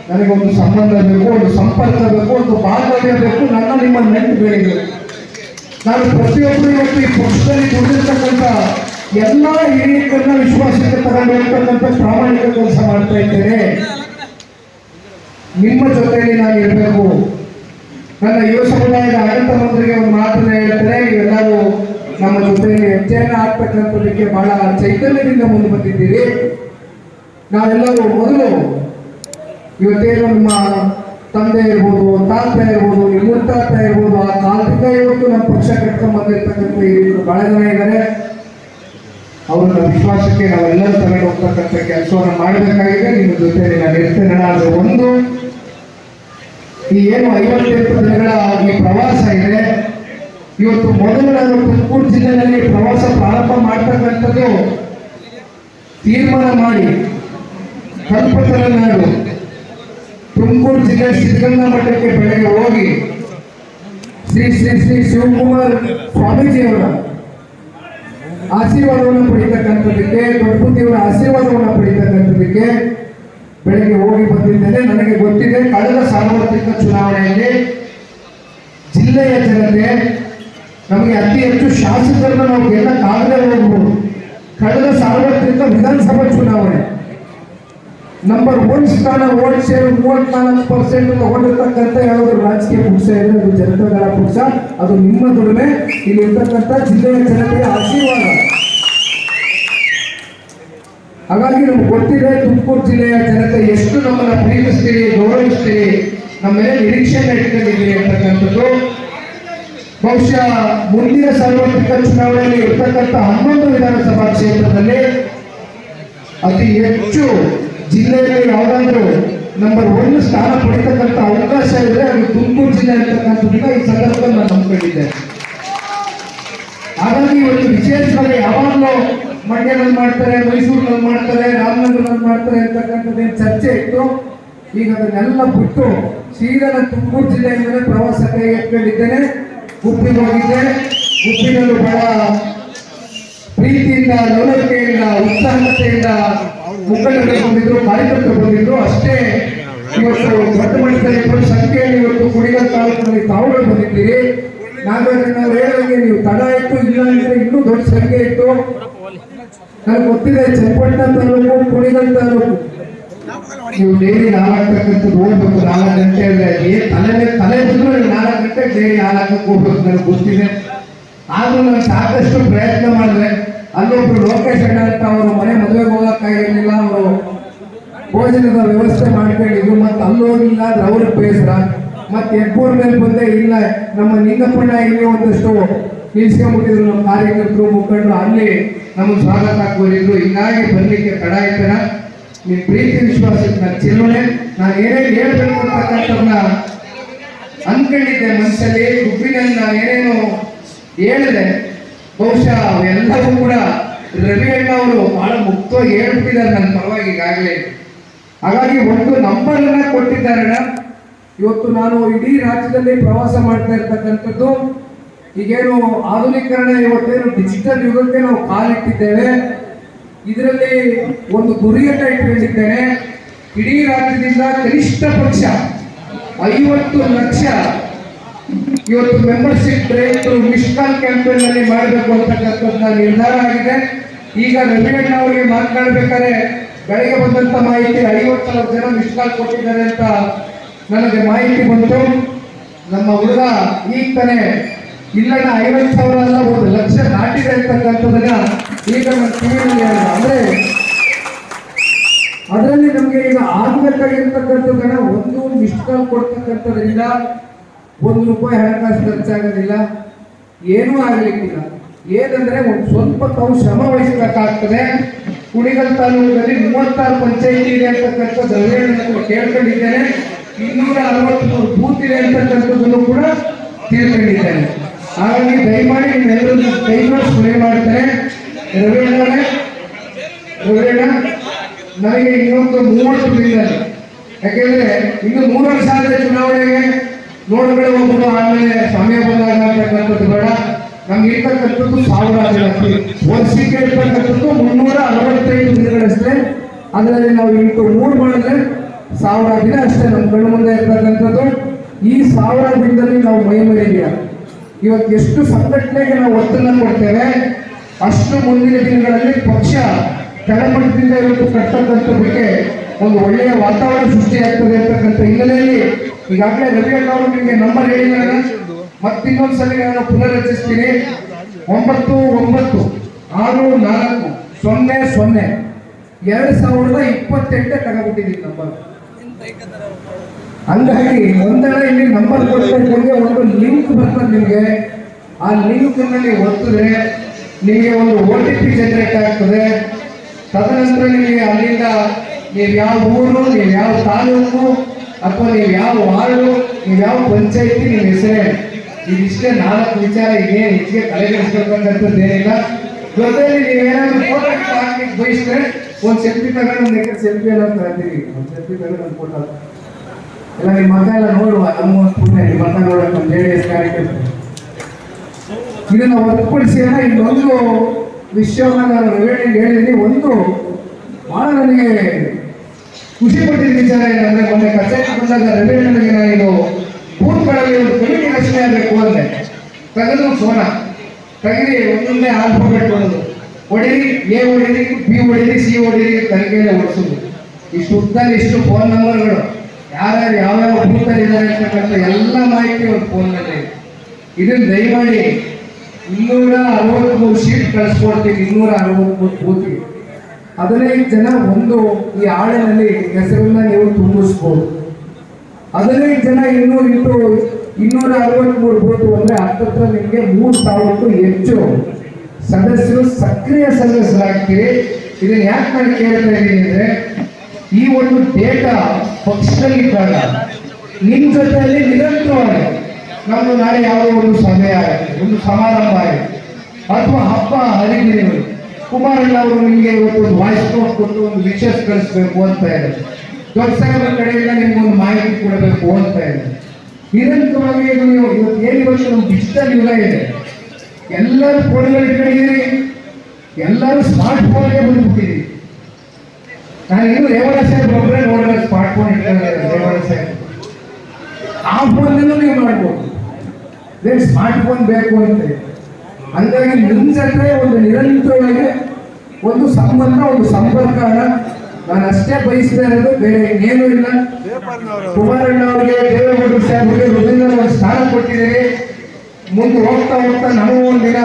Speaker 3: ನನಗೊಂದು ಸಂಬಂಧ ಬೇಕು, ಒಂದು ಸಂಪರ್ಕ ಬೇಕು, ಒಂದು ಬಾಂಧವ್ಯ ಬೇಕು, ನನ್ನ ನಿಮ್ಮ ನೆಂಟು ಬೆಳಿಬೇಕು ನಾನು ಪ್ರತಿಯೊಬ್ಬರು ಇವತ್ತು ಈ ಪಕ್ಷದಲ್ಲಿ ದುಡಿದಿರ್ತಕ್ಕಂಥ ಎಲ್ಲ ಹಿರಿಯರನ್ನ ವಿಶ್ವಾಸಕ್ಕೆ ತಗೊಂಡು ಪ್ರಾಮಾಣಿಕ ಕೆಲಸ ಮಾಡ್ತಾ ಇದ್ದೇನೆ. ನಿಮ್ಮ ಜೊತೆಯಲ್ಲಿ ನಾನು ಇರಬೇಕು. ನನ್ನ ಯುವ ಸಮುದಾಯದ ಆಡಳಿತ ಮಂತ್ರಿಗೆ ಒಂದು ಮಾತನ್ನ ಹೇಳ್ತಾರೆ ಎಲ್ಲರೂ ನಮ್ಮ ಜೊತೆಯಲ್ಲಿ ಹೆಜ್ಜೆಯನ್ನು ಹಾಕ್ತಕ್ಕಂಥದಕ್ಕೆ ಬಹಳ ಚೈತನ್ಯದಿಂದ ಮುಂದೆ ಬಂದಿದ್ದೀರಿ. ನಾವೆಲ್ಲರೂ ಮೊದಲು ಇವತ್ತೇನು ನಿಮ್ಮ ತಂದೆ ಇರ್ಬೋದು, ತಾತ ಇರ್ಬೋದು, ನಿಮ್ಮ ಮುತ್ತಾತ ಇರ್ಬೋದು, ಆ ಕಾಲದಿಂದ ಇವತ್ತು ನಮ್ಮ ಪಕ್ಷ ಕಟ್ಕೊಂಡ್ ಬಂದಿರ್ತಕ್ಕಂಥ ಬಹಳ ಜನ ಇದ್ದಾರೆ. ಅವರನ್ನ ವಿಶ್ವಾಸಕ್ಕೆ ನಾವೆಲ್ಲರೂ ತಗೊಂಡು ಹೋಗ್ತಕ್ಕಂಥ ಕೆಲಸವನ್ನು ಮಾಡಬೇಕಾಗಿದೆ. ನಿಮ್ಮ ಜೊತೆ ನಾನು ಇರ್ತೇನೆ. ಅದು ಒಂದು ಈ ಏನು ಐವತ್ತೆಂಟು ದಿನಗಳ ಈ ಪ್ರವಾಸ ಇದೆ. ಇವತ್ತು ಮೊದಲು ನಾನು ತುಮಕೂರು ಜಿಲ್ಲೆಯಲ್ಲಿ ಪ್ರವಾಸ ಪ್ರಾರಂಭ ಮಾಡ್ತಕ್ಕಂಥದ್ದು ತೀರ್ಮಾನ ಮಾಡಿ ಕಲ್ಪತರನಾಡು ತುಮಕೂರು ಜಿಲ್ಲೆ ಸಿದ್ಧಗಂಗಾ ಮಠಕ್ಕೆ ಬೆಳಗ್ಗೆ ಹೋಗಿ ಶ್ರೀ ಶ್ರೀ ಶ್ರೀ ಶಿವಕುಮಾರ್ ಸ್ವಾಮೀಜಿಯವರ ಆಶೀರ್ವಾದವನ್ನು ಪಡಿತಕ್ಕಂಥದ್ದಕ್ಕೆ ದೊಡ್ಡಪುತಿಯವರ ಆಶೀರ್ವಾದವನ್ನು ಪಡಿತಕ್ಕಂಥದ್ದಕ್ಕೆ ಬೆಳಗ್ಗೆ ಹೋಗಿ ಬಂದಿದ್ದೇನೆ. ನನಗೆ ಗೊತ್ತಿದೆ, ಕಳೆದ ಸಾರ್ವತ್ರಿಕ ಚುನಾವಣೆಯಲ್ಲಿ ಜಿಲ್ಲೆಯ ಜನತೆ ನಮಗೆ ಅತಿ ಹೆಚ್ಚು ಶಾಸಕರನ್ನು ನಾವು ಗೆಲ್ಲಕ್ಕಾಗದೆ ಹೋಗ್ಬೋದು ಕಳೆದ ಸಾರ್ವತ್ರಿಕ ವಿಧಾನಸಭಾ ಚುನಾವಣೆ ನಂಬರ್ ಒನ್ ಸ್ಥಾನ ಓಟ್ ಶೇರ್ ಮೂವತ್ನಾಲ್ಕು ಪರ್ಸೆಂಟ್ ತಗೊಂಡಿರ್ತಕ್ಕಂಥ ಯಾವ್ದು ರಾಜಕೀಯ ಪಕ್ಷ ಇದೆ ಅದು ಜನತಾದಳ ಪಕ್ಷ ಅದು ನಿಮ್ಮ ದುಡಿಮೆ. ಇಲ್ಲಿ ಇರ್ತಕ್ಕಂಥ ಜಿಲ್ಲೆಯ ಜನತೆಯ ಆಶೀರ್ವಾದ. ಹಾಗಾಗಿ ನಮ್ಗೆ ಗೊತ್ತಿದೆ, ತುಮಕೂರು ಜಿಲ್ಲೆಯ ಜನತೆ ಎಷ್ಟು ನಮ್ಮನ್ನ ಪ್ರೀತಿಸ್ತೀರಿ, ಗೌರವಿಸ್ತೀರಿ, ನಮ್ಮ ಮೇಲೆ ನಿರೀಕ್ಷೆಯನ್ನು ಇಟ್ಕೊಂಡಿದ್ದೀರಿ ಅಂತಕ್ಕಂಥದ್ದು. ಬಹುಶಃ ಮುಂದಿನ ಸಾರ್ವತ್ರಿಕ ಚುನಾವಣೆಯಲ್ಲಿ ಇರ್ತಕ್ಕಂಥ ಹನ್ನೊಂದು ವಿಧಾನಸಭಾ ಕ್ಷೇತ್ರದಲ್ಲಿ ಅತಿ ಹೆಚ್ಚು ಜಿಲ್ಲೆಯಲ್ಲಿ ಯಾವುದಾದ್ರೂ ನಂಬರ್ ಒಂದು ಸ್ಥಾನ ಪಡಿತಕ್ಕಂಥ ಅವಕಾಶ ಇದ್ರೆ ಅದು ತುಮಕೂರು ಜಿಲ್ಲೆ ಅಂತಕ್ಕಂಥದ್ದನ್ನ ಈ ಸಂದರ್ಭದಲ್ಲಿ ನಾನು ನಂಬಿಕೊಂಡಿದ್ದೆ. ಹಾಗಾಗಿ ಒಂದು ವಿಶೇಷವಾಗಿ ಯಾವಾಗಲೂ ಮಂಡ್ಯದಲ್ಲಿ ಮಾಡ್ತಾರೆ ಮೈಸೂರಿನಲ್ಲಿ ಮಾಡ್ತಾರೆ ರಾಮನಗರದಲ್ಲಿ ಮಾಡ್ತಾರೆ ಅಂತಕ್ಕಂಥದ್ದೇನು ಚರ್ಚೆ ಇತ್ತು? ಈಗ ಅದನ್ನೆಲ್ಲ ಬಿಟ್ಟು ಸೀದಾ ತುಮಕೂರು ಜಿಲ್ಲೆಯಿಂದಲೇ ಪ್ರವಾಸ ಕೈಗೆತ್ತಿದ್ದೇನೆ ಗುಬ್ಬಿಗೆ ಹೋಗಿದ್ದೆ. ಗುಬ್ಬಿನಲ್ಲೂ ಬಹಳ ಪ್ರೀತಿಯಿಂದ ಲವಲವಿಕೆಯಿಂದ ಉತ್ಸಾಹತೆಯಿಂದ ಮುಖಂಡರು ಬಂದಿದ್ರು, ಕಾರ್ಯಕರ್ತರು ಬಂದಿದ್ರು, ಅಷ್ಟೇ ಇವತ್ತು ದೊಡ್ಡ ಮಟ್ಟದಲ್ಲಿ ಇಬ್ಬರು ಸಂಖ್ಯೆಯಲ್ಲಿ ಇವತ್ತು ಕುಡಿಗಲ್ ತಾಲೂಕಿನಲ್ಲಿ ತಾವುಗಳು ಬಂದಿದ್ದೀರಿ. ನಾನು ನಾವು ಹೇಳಿದಂಗೆ ನೀವು ತಡ ಇತ್ತು, ಇಲ್ಲ ಅಂದ್ರೆ ಇನ್ನೂ ದೊಡ್ಡ ಸಂಖ್ಯೆ ಇತ್ತು. ನನಗೆ ಗೊತ್ತಿದೆ ಚನ್ನಪಟ್ಟಣ ತಾಲೂಕು ಕುಣಿಗಲ್ ತಾಲೂಕು. ನೀವು ಡೈಲಿ ಹಾಲಾಗ್ತಕ್ಕಂಥದ್ದು ಹೋಗ್ಬೇಕು, ನಾಲ್ಕು ಗಂಟೆ ಏನ್ ತಲೆ ತಲೆ ನೀವು ನಾಲ್ಕು ಗಂಟೆ ಡೈಲಿ ಹಾಲಾಕಕ್ಕೆ ಹೋಗ್ಬೇಕು, ನನಗೆ ಗೊತ್ತಿದೆ. ಆದ್ರೂ ನಾನು ಸಾಕಷ್ಟು ಪ್ರಯತ್ನ ಮಾಡಿದೆ. ಅಲ್ಲೊಬ್ರು ಲೋಕೇಶ್ ಅಣ್ಣ ಅಂತ ಅವರು ಮನೆ ಮದುವೆಗೆ ಹೋಗೋಕ್ಕಾಗಿರಲಿಲ್ಲ ಅವರು ಭೋಜನದ ವ್ಯವಸ್ಥೆ ಮಾಡ್ಕೊಂಡಿದ್ರು. ಮತ್ತೆ ಅಲ್ಲೋಗಿಲ್ಲ ಅಂದ್ರೆ ಅವ್ರಿಗೆ ಬೇಸರ ಮತ್ತೆ ಎಬ್ಬೂರ್ ಮೇಲೆ ಬಂದೆ ಇಲ್ಲ. ನಮ್ಮ ನಿಂಗಪ್ಪಣ್ಣ ಇಲ್ಲಿ ಒಂದಷ್ಟು ನಿಲ್ಸ್ಕೊಂಡ್ಬಿಟ್ಟಿದ್ರು ನಮ್ಮ ಕಾರ್ಯಕರ್ತರು, ಮುಖಂಡರು. ಅಲ್ಲಿ ನಮಗೆ ಸ್ವಾಗತ ಹಾಕೋರಿದ್ರು ಹೀಗಾಗಿ ಬರ್ಲಿಕ್ಕೆ ತಡ ಆಯ್ತಾರ ನಿಮ್ ಪ್ರೀತಿ ವಿಶ್ವಾಸಕ್ಕೆ ನಾನು ಚಿಲ್ಲೋಣೆ ನಾನು ಏನೇನು ಹೇಳ್ಬೇಕು ಅಂತಕ್ಕಂಥದ್ದನ್ನ ಅನ್ಕೊಂಡಿದ್ದೆ ಮನಸ್ಸಲ್ಲಿ ಗುಪ್ಪಿನಲ್ಲಿ ನಾನು ಏನೇನು ಹೇಳಿದೆ. ಬಹುಶಃ ಅವೆಲ್ಲವೂ ಕೂಡ ರವಿ ಅಣ್ಣ ಅವರು ಬಹಳ ಮುಕ್ತವಾಗಿ ಹೇಳ್ಬಿಟ್ಟಿದ್ದಾರೆ ನನ್ನ ಪರವಾಗಿ ಈಗಾಗಲೇ. ಹಾಗಾಗಿ ಒಂದು ನಂಬರ್ ಅನ್ನ ಕೊಟ್ಟಿದ್ದಾರೆ. ಇವತ್ತು ನಾನು ಇಡೀ ರಾಜ್ಯದಲ್ಲಿ ಪ್ರವಾಸ ಮಾಡ್ತಾ ಇರ್ತಕ್ಕಂಥದ್ದು. ಈಗೇನು ಆಧುನೀಕರಣ ಇವತ್ತೇನು ಡಿಜಿಟಲ್ ಯುಗಕ್ಕೆ ನಾವು ಕಾಲಿಟ್ಟಿದ್ದೇವೆ. ಇದರಲ್ಲಿ ಒಂದು ಗುರಿಯನ್ನ ಇಟ್ಕೊಂಡಿದ್ದೇನೆ. ಇಡೀ ರಾಜ್ಯದಿಂದ ಕನಿಷ್ಠ ಪಕ್ಷ ಐವತ್ತು ಲಕ್ಷ ಇವತ್ತು ಮೆಂಬರ್ಶಿಪ್ ರೇಟ್ ಮಿಸ್ ಕಾಲ್ ಕ್ಯಾಂಪೇನ್ನಲ್ಲಿ ಮಾಡಬೇಕು ಅಂತಕ್ಕಂಥದ್ದು ನಿರ್ಧಾರ ಆಗಿದೆ. ಈಗ ರವಿಣ್ಣ ಅವರಿಗೆ ಮಾತನಾಡಬೇಕಾದ್ರೆ ಬೆಳಗ್ಗೆ ಬಂದಂತ ಮಾಹಿತಿ ಐವತ್ತು ಸಾವಿರ ಜನ ಮಿಸ್ ಕಾಲ್ ಕೊಟ್ಟಿದ್ದಾರೆ ಅಂತ ನನಗೆ ಮಾಹಿತಿ ಬಂತು. ನಮ್ಮ ಹುಡುಗ ಈಗ ತಾನೇ ಇಲ್ಲಣ್ಣ, ಐವತ್ತು ಸಾವಿರ ಅಲ್ಲ, ಒಂದು ಲಕ್ಷ ದಾಟಿದೆ ಅಂತಕ್ಕಂಥದ್ದನ್ನ ಈಗ ನಮ್ಮ ಟಿವಿಯಲ್ಲಿ ಅಂದ್ರೆ ಅದರಲ್ಲಿ ನಮಗೆ ಈಗ ಆಗ್ಬೇಕಾಗಿರ್ತಕ್ಕಂಥದ್ದನ್ನ ಒಂದು ಮಿಸ್ ಕಾಲ್ ಕೊಡ್ತಕ್ಕಂಥದ್ರಿಂದ ಒಂದು ರೂಪಾಯಿ ಹಣಕಾಸು ಖರ್ಚಾಗೋದಿಲ್ಲ, ಏನೂ ಆಗಲಿಕ್ಕಿಲ್ಲ. ಏನಂದ್ರೆ ಒಂದು ಸ್ವಲ್ಪ ತಾವು ಶ್ರಮ ವಹಿಸಬೇಕಾಗ್ತದೆ. ಕುಣಿಗಲ್ ತಾಲೂಕಿನಲ್ಲಿ ಮೂವತ್ತಾರು ಪಂಚಾಯಿತಿ ಇದೆ ಅಂತಕ್ಕಂಥ ಹತ್ರ ಕೇಳ್ಕೊಂಡಿದ್ದೇನೆ. ಇನ್ನೂರ ಅರವತ್ಮೂರು ಬೂತ್ ಇದೆ ಅಂತಕ್ಕಂಥದ್ದನ್ನು ಕೂಡ ತಿಳ್ಕೊಂಡಿದ್ದೇನೆ. ಹಾಗಾಗಿ ದಯಮಾಡಿ ನಿಮ್ಮೆಲ್ಲರೂ ಕೈ ಮನೆ ಮಾಡ್ತಾರೆ. ರವಿ ಅಣ್ಣವರೇ ರವಿಯಣ್ಣ, ನನಗೆ ಇನ್ನೊಂದು ಮೂವತ್ತು ಇದ್ದಾರೆ ಯಾಕೆಂದ್ರೆ ಇನ್ನು ಮೂರು ವರ್ಷ ಆದರೆ ಚುನಾವಣೆಗೆ ನೋಡ್ಬೇಡ ಒಬ್ಬರು ಆಮೇಲೆ ಸಮಯ ಬಂದಾಗ ಅಂತಕ್ಕಂಥದ್ದು ಬೇಡ. ನಮ್ಗೆ ಇರ್ತಕ್ಕಂಥದ್ದು ಸಾವಿರ ಜಾಸ್ತಿ ವರ್ಷಕ್ಕೆ ಇರ್ತಕ್ಕಂಥದ್ದು ಮುನ್ನೂರ ಅರವತ್ತೈದು ದಿನಗಳಷ್ಟೇ. ಅದರಲ್ಲಿ ನಾವು ಇಂಟು ಮೂರು ಮಾಡಿದ್ರೆ ಸಾವಿರ ದಿನ ಅಷ್ಟೇ ನಮ್ಮ ಕಣ್ಣು ಮುಂದೆ ಇರ್ತಕ್ಕಂಥದ್ದು. ಈ ಸಾವಿರ ದಿನದಲ್ಲಿ ನಾವು ಮೈ ಇವತ್ತು ಎಷ್ಟು ಸಂಘಟನೆಗೆ ನಾವು ಒತ್ತನ್ನು ಕೊಡ್ತೇವೆ, ಅಷ್ಟು ಮುಂದಿನ ದಿನಗಳಲ್ಲಿ ಪಕ್ಷ ಕೆಳಮಟ್ಟದಿಂದ ಇವತ್ತು ಕಟ್ಟತಕ್ಕಂಥದ್ದಕ್ಕೆ ಒಂದು ಒಳ್ಳೆಯ ವಾತಾವರಣ ಸೃಷ್ಟಿಯಾಗ್ತದೆ ಅಂತಕ್ಕಂಥ ಹಿನ್ನೆಲೆಯಲ್ಲಿ ಈಗಾಗಲೇ ರವಿಯಣ್ಣ ಅವರು ನಿಮಗೆ ನಂಬರ್ ಹೇಳಿದ್ದಾರೆ ಮತ್ತಿನ್ನೊಂದು ಸಲ ನಾನು ಪುನರ್ರಚಿಸ್ತೀನಿ. ಒಂಬತ್ತು ಒಂಬತ್ತು, ಆರು, ನಾಲ್ಕು, ಸೊನ್ನೆ ಸೊನ್ನೆ. ಎರಡ್ ಸಾವಿರದ ಇಪ್ಪತ್ತೆಂಟೇ ತಗೊಂಡ್ಬಿಟ್ಟಿದ್ದೀನಿ ನಂಬರ್ ಹಂಗಾಗಿ ಒಂದೆಡೆ ಇಲ್ಲಿ ನಂಬರ್ ಕೊಡ್ಬೇಕು ಒಂದು ಲಿಂಕ್ ಬರ್ತದೆ ನಿಮಗೆ. ಆ ಲಿಂಕ್ ನೀವು ಒತ್ತಿದ್ರೆ ನಿಮಗೆ ಒಂದು ಓ ಟಿ ಪಿ ಜನರೇಟ್ ಆಗ್ತದೆ. ತದನಂತರ ನಿಮಗೆ ಅಲ್ಲಿಂದ ನೀವು ಯಾವ ಊರು, ನೀವು ಯಾವ ತಾಲೂಕು ಅಥವಾ ನೀವು ಯಾವ ವಾರ್ಡು ನೀವು ಯಾವ ಪಂಚಾಯತಿ ನಿಮ್ಮ ಹೆಸರೇ? ಇದಿಷ್ಟೇ ನಾಲ್ಕು ವಿಚಾರ ಇದೆ, ಹೆಚ್ಚಿಗೆ ತಲೆಗೆಡಿಸ್ಬೇಕಂತದ್ದು ಜೊತೆಯಲ್ಲಿ ನೀವೇನಾದ್ರೂ ಫೋಟೋ ಹಾಕ್ಲಿಕ್ಕೆ ಬಯಸಿದ್ರೆ ಒಂದು ಸೆಲ್ಫಿ ತಗೊಂಡು ಒಂದು ಸೆಲ್ಫಿ ಎಲ್ಲ ತಗೊಂಡಿರಿ ಒಂದು ಸೆಲ್ಫಿ ತಗೊಂಡು ಒಂದು ಫೋಟೋ ಎಲ್ಲ ನಿಮ್ಮ ಮಗ ಎಲ್ಲ ನೋಡುವ, ನಮ್ಮ ಒಂದು ಪುಣ್ಯ ನಿಮ್ಮ ಮಗ ನೋಡಕ್ಕೆ ನಮ್ಮ ಜೆ ಎಸ್ ಕಾರ್ಯಕರ್ತರು ಇದನ್ನ ಹೊರತುಪಡಿಸಿ ಇನ್ನೊಂದು ವಿಷಯವನ್ನು ನಾನು ಹೇಳಿ ಹೇಳಿದ್ದೀನಿ ಒಂದು ಬಹಳ ನನಗೆ ಖುಷಿ ಪಟ್ಟಿದ ವಿಚಾರ ಏನಂದ್ರೆ ಮೊನ್ನೆ ಕಚೇರಿ ಬಂದಾಗ ರವಿಯಣ್ಣನಿಗೆ ನಾನು ಬೂತ್ಗಳಲ್ಲಿ ಒಂದು ಕಮಿಟಿ ರಚನೆ ಆಗಬೇಕು ಅಂದ್ರೆ ತಗದು ಸೋನ. ತೆಗೆದು ಒಂದೊಂದೇ ಆಲ್ಫಾಬೆಟ್ ಬರೋದು ಹೊಡೀರಿ ಎ ಹೊಡೀರಿ ಬಿ ಹೊಡೀರಿ ಸಿ ಹೊಡೀರಿ ತನಿಖೆಯಲ್ಲಿ ಓಡಿಸೋದು ಇಷ್ಟು ಉದ್ದಲ್ಲಿ ಇಷ್ಟು ಫೋನ್ ನಂಬರ್ಗಳು ಯಾರ್ಯಾರು ಯಾವ್ಯಾವ ಬೂತಲ್ಲಿ ಇದ್ದಾರೆ ಅಂತಕ್ಕಂಥ ಎಲ್ಲ ಮಾಹಿತಿ ಒಂದು ಫೋನ್ನಲ್ಲಿ ಇದೆ. ಇದನ್ನ ದಯಮಾಡಿ ಇನ್ನೂರ ಅರವತ್ತ್ಮೂರು ಶೀಟ್ ಕಳಿಸ್ಕೊಡ್ತೀವಿ ಇನ್ನೂರ ಅರವತ್ತ್ಮೂರು ಬೂತ್ಗೆ ಹದಿನೈದು ಜನ ಒಂದು ಈ ಹಾಳಿನಲ್ಲಿ ಹೆಸರನ್ನ ನೀವು ತುಂಬಿಸ್ಬೋದು. ಹದಿನೈದು ಜನ ಇನ್ನೂರು ಇಟ್ಟು ಇನ್ನೂರ ಅರವತ್ಮೂರು ಬೋಟು ಅಂದ್ರೆ ಹತ್ತತ್ರ ನಿಮಗೆ ಮೂರು ಸಾವಿರಕ್ಕೂ ಹೆಚ್ಚು ಸದಸ್ಯರು ಸಕ್ರಿಯ ಸದಸ್ಯರಾಗ್ತೀರಿ. ಇದನ್ನ ಯಾಕೆ ನಾನು ಕೇಳ್ತಾ ಇದ್ದೀನಿ ಅಂದ್ರೆ, ಈ ಒಂದು ಡೇಟಾ ಪಕ್ಷದಲ್ಲಿದ್ದಾಗ ನಿಮ್ಮ ಜೊತೆಯಲ್ಲಿ ನಿರಂತರವಾಗಿ ನಮ್ದು ನಾಳೆ ಯಾವುದೋ ಒಂದು ಸಭೆ ಆಗುತ್ತೆ, ಒಂದು ಸಮಾರಂಭ ಆಗುತ್ತೆ. ಅಥವಾ ಹಬ್ಬ, ಹರಿದಿನಗಳು. ಕುಮಾರಣ್ಣ ಅವರು ನಿಮಗೆ ಇವತ್ತು ಒಂದು ವಾಯ್ಸ್ ನೋಟ್ ಕೊಟ್ಟು ಒಂದು ವಿಶೇಷ ಕಳಿಸ್ಬೇಕು ಅಂತ ಇದೆ ದೊಡ್ಡ ಸಾಹೇಬರ ಕಡೆಯಿಂದ ನಿಮ್ಗೆ ಒಂದು ಮಾಹಿತಿ ಕೊಡಬೇಕು ಅಂತ ಇದೆ ನಿರಂತರವಾಗಿ ನೀವು ಇವತ್ತು ಏನು ಇವತ್ತು ನಮ್ಮ ಡಿಜಿಟಲ್ ಯುಗ ಇದೆ. ಎಲ್ಲರೂ ಫೋನ್ಗಳು ಇಟ್ಕೊಂಡಿದ್ದೀರಿ. ಎಲ್ಲರೂ ಸ್ಮಾರ್ಟ್ ಫೋನ್ಗೆ ಬಂದ್ಬಿಟ್ಟಿದ್ದೀರಿ. ನಾನು ಇನ್ನು ರೇವಣ ಸಾಹೇಬ್ ಒಬ್ಬರೇ ನೋಡಿದ್ರೆ ಸ್ಮಾರ್ಟ್ ಫೋನ್ ಇಟ್ಕೊಂಡಿದ್ದಾರೆ ರೇವಣ ಸಾಹೇಬ್. ಆ ಫೋನ್ನಲ್ಲೂ ನೀವು ಮಾಡ್ಬೋದು. ಸ್ಮಾರ್ಟ್ ಫೋನ್ ಬೇಕು ಅಂತ ಹಂಗಾಗಿ ನಿಮ್ಮ ಒಂದು ನಿರಂತರವಾಗಿ ಒಂದು ಸಂಬಂಧ, ಒಂದು ಸಂಪರ್ಕ ನಾನು ಅಷ್ಟೇ ಬಯಸ್ತಾ ಇರೋದು, ಬೇರೆ ಏನೂ ಇಲ್ಲ. ಕುಮಾರಣ್ಣ ಅವರಿಗೆ ದೇವೇಗೌಡರು ಸಾಹೇಬರಿಗೆ ಹೃದಯದ ಒಂದು ಸ್ಥಾನ ಕೊಟ್ಟಿದ್ದೀರಿ. ಮುಂದೆ ಹೋಗ್ತಾ ಹೋಗ್ತಾ ನಾವು ಒಂದಿನ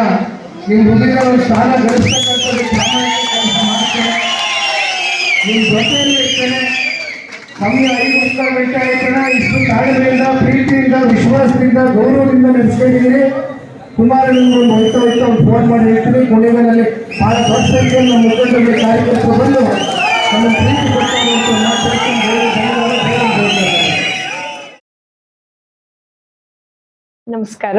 Speaker 3: ನಿಮ್ಮ ಹೃದಯದ ಒಂದು ಸ್ಥಾನ ಮಾಡ್ತೇನೆ. ನಿಮ್ಮ ಜೊತೆಯಲ್ಲಿ ಇಷ್ಟು ತಾಳ್ಮೆಯಿಂದ, ಪ್ರೀತಿಯಿಂದ, ವಿಶ್ವಾಸದಿಂದ, ಗೌರವದಿಂದ ನಡೆಸ್ಕೊಂಡಿದ್ದೀರಿ ಕುಮಾರಣ್ಣನವರು ಹೋಯ್ತಾ ಹೋಯ್ತಾ ಒಂದು ಫೋನ್ ಮಾಡಿ ಹೇಳ್ತೀನಿ. ಕೊನೆಗಳಲ್ಲಿ ಬಹಳ ದೊಡ್ಡ ಸಂಖ್ಯೆಯಲ್ಲಿ ನಮ್ಮ ಮುಖಂಡರಿಗೆ ಕಾರ್ಯಕರ್ತರು ಬಂದು ನಮ್ಮ ಪ್ರೀತಿ ಧನ್ಯವಾದ
Speaker 4: ನಮಸ್ಕಾರ.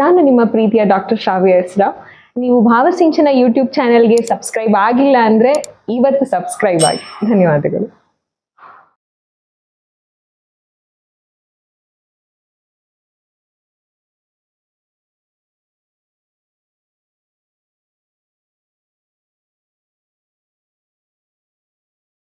Speaker 4: ನಾನು ನಿಮ್ಮ ಪ್ರೀತಿಯ ಡಾಕ್ಟರ್ ಶ್ರಾವ್ಯ ಹೆಸ್ರಾವ್ ನೀವು ಭಾವಸಿಂಚನ ಯೂಟ್ಯೂಬ್ ಚಾನೆಲ್ಗೆ ಸಬ್ಸ್ಕ್ರೈಬ್ ಆಗಿಲ್ಲ ಅಂದರೆ ಇವತ್ತು ಸಬ್ಸ್ಕ್ರೈಬ್ ಆಗಿ. ಧನ್ಯವಾದಗಳು.